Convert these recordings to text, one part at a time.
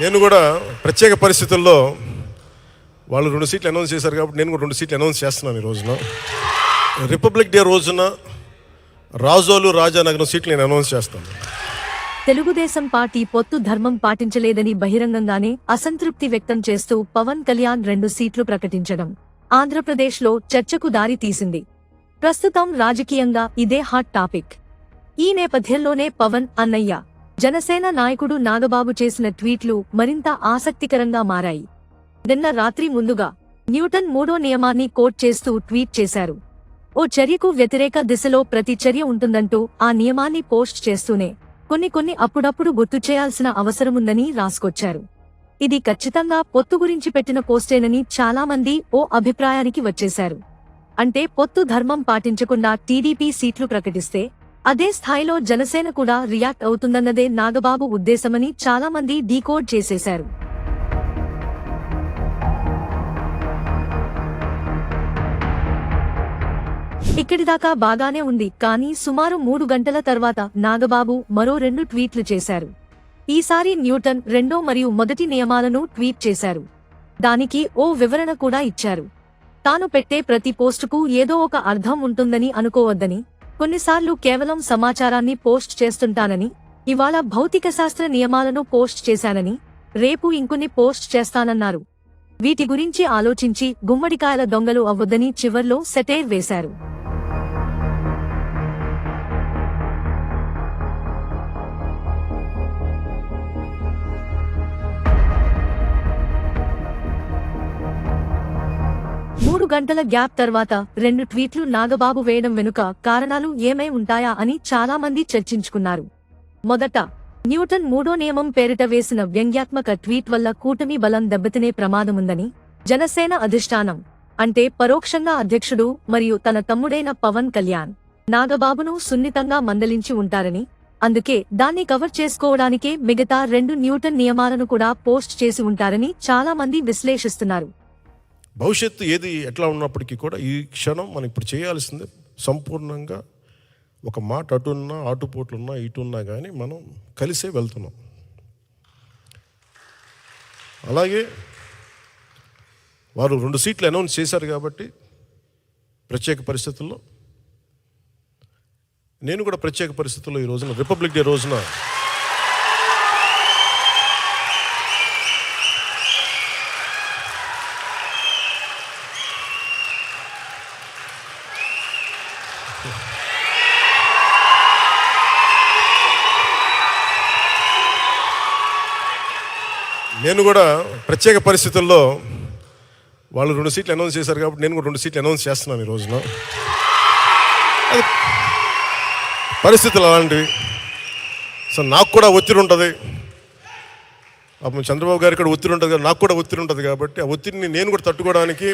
నేను కూడా ప్రత్యేక పరిస్థితుల్లో వాళ్ళు రెండు సీట్లు అనౌన్స్ చేశారు కాబట్టి నేను కూడా రెండు సీట్లు అనౌన్స్ చేస్తున్నాను ఈ రోజున. రిపబ్లిక్ డే రోజున రాజోలు రాజానగరం సీట్లు నేను అనౌన్స్ చేస్తాను. తెలుగుదేశం పార్టీ పొత్తు ధర్మం పాటించలేదని బహిరంగంగానే అసంతృప్తి వ్యక్తం చేస్తూ పవన్ కళ్యాణ్ రెండు సీట్లు ప్రకటించడం ఆంధ్రప్రదేశ్లో చర్చకు దారి తీసింది. ప్రస్తుతం రాజకీయంగా ఇదే హాట్ టాపిక్. ఈ నేపథ్యంలోనే పవన్ అన్నయ్య జనసేన నాయకుడు నాగబాబు చేసిన ట్వీట్లు మరింత ఆసక్తికరంగా మారాయి. నిన్న రాత్రి ముందుగా న్యూటన్ మూడో నియమాన్ని కోట్ చేస్తూ ట్వీట్ చేశారు. ఓ చర్యకు వ్యతిరేక దిశలో ప్రతి చర్య ఉంటుందంటూ ఆ నియమాన్ని పోస్ట్ చేస్తూనే కొన్ని కొన్ని అప్పుడప్పుడు గుర్తు చేయాల్సిన అవసరముందని రాసుకొచ్చారు. ఇది ఖచ్చితంగా పొత్తు గురించి పెట్టిన పోస్టేనని చాలా మంది ఓ అభిప్రాయానికి వచ్చేశారు. అంటే పొత్తు ధర్మం పాటించకుండా టీడీపీ సీట్లు ప్రకటిస్తే అదే స్థాయిలో జనసేన కూడా రియాక్ట్ అవుతుందన్నదే నాగబాబు ఉద్దేశమని చాలా మంది డీకోడ్ చేసేశారు. ఇక్కడిదాకా బాగానే ఉంది కానీ సుమారు మూడు గంటల తర్వాత నాగబాబు మరో రెండు ట్వీట్లు చేశారు. ఈసారి న్యూటన్ రెండో మరియు మొదటి నియమాలను ట్వీట్ చేశారు. దానికి ఓ వివరణ కూడా ఇచ్చారు. తాను పెట్టే ప్రతి పోస్టుకు ఏదో ఒక అర్థం ఉంటుందని అనుకోవద్దని కొన్నిసార్లు కేవలం సమాచారాన్ని పోస్ట్ చేస్తుంటానని ఇవాళ భౌతిక శాస్త్ర నియమాలను పోస్ట్ చేశానని రేపు ఇంకొన్ని పోస్ట్ చేస్తానన్నారు. వీటి గురించి ఆలోచించి గుమ్మడికాయల దొంగలు అవ్వొద్దని చివర్లో సెటైర్ వేశారు. గంటల గ్యాప్ తర్వాత రెండు ట్వీట్లు నాగబాబు వేయడం వెనుక కారణాలు ఏమై ఉంటాయా అని చాలా మంది చర్చించుకున్నారు. మొదట న్యూటన్ మూడో నియమం పేరిట వేసిన వ్యంగ్యాత్మక ట్వీట్ వల్ల కూటమి బలం దెబ్బతినే ప్రమాదముందని జనసేన అధిష్టానం అంటే పరోక్షంగా అధ్యక్షుడు మరియు తన తమ్ముడైన పవన్ కళ్యాణ్ నాగబాబును సున్నితంగా మందలించి ఉంటారని అందుకే దాన్ని కవర్ చేసుకోవడానికే మిగతా రెండు న్యూటన్ నియమాలను కూడా పోస్ట్ చేసి ఉంటారని చాలా మంది విశ్లేషిస్తున్నారు. భవిష్యత్తు ఏది ఎట్లా ఉన్నప్పటికీ కూడా ఈ క్షణం మనం ఇప్పుడు చేయాల్సింది సంపూర్ణంగా ఒక మాట అటున్నా ఆటుపోట్లున్నా ఇటున్నా కానీ మనం కలిసే వెళ్తున్నాం. అలాగే వారు రెండు సీట్లు అనౌన్స్ చేశారు కాబట్టి ప్రత్యేక పరిస్థితుల్లో నేను కూడా ప్రత్యేక పరిస్థితుల్లో ఈ రోజున రిపబ్లిక్ డే రోజున నేను కూడా ప్రత్యేక పరిస్థితుల్లో వాళ్ళు రెండు సీట్లు అనౌన్స్ చేశారు కాబట్టి నేను కూడా రెండు సీట్లు అనౌన్స్ చేస్తున్నాను ఈ రోజున. అది పరిస్థితులు అలాంటివి. సో నాకు కూడా ఒత్తిడి ఉంటుంది. పాపం చంద్రబాబు గారికి కూడా ఒత్తిడి ఉంటుంది నాకు కూడా ఒత్తిడి ఉంటుంది కాబట్టి ఆ ఒత్తిడిని నేను కూడా తట్టుకోవడానికి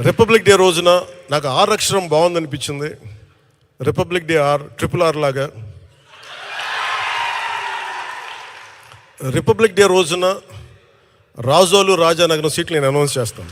రిపబ్లిక్ డే రోజున నాకు ఆర్ అక్షరం బాగుందనిపించింది. Republic day R triple R లాగా. రిపబ్లిక్ డే రోజున రాజోలు రాజానగరం సీట్లు నేను అనౌన్స్ చేస్తాను.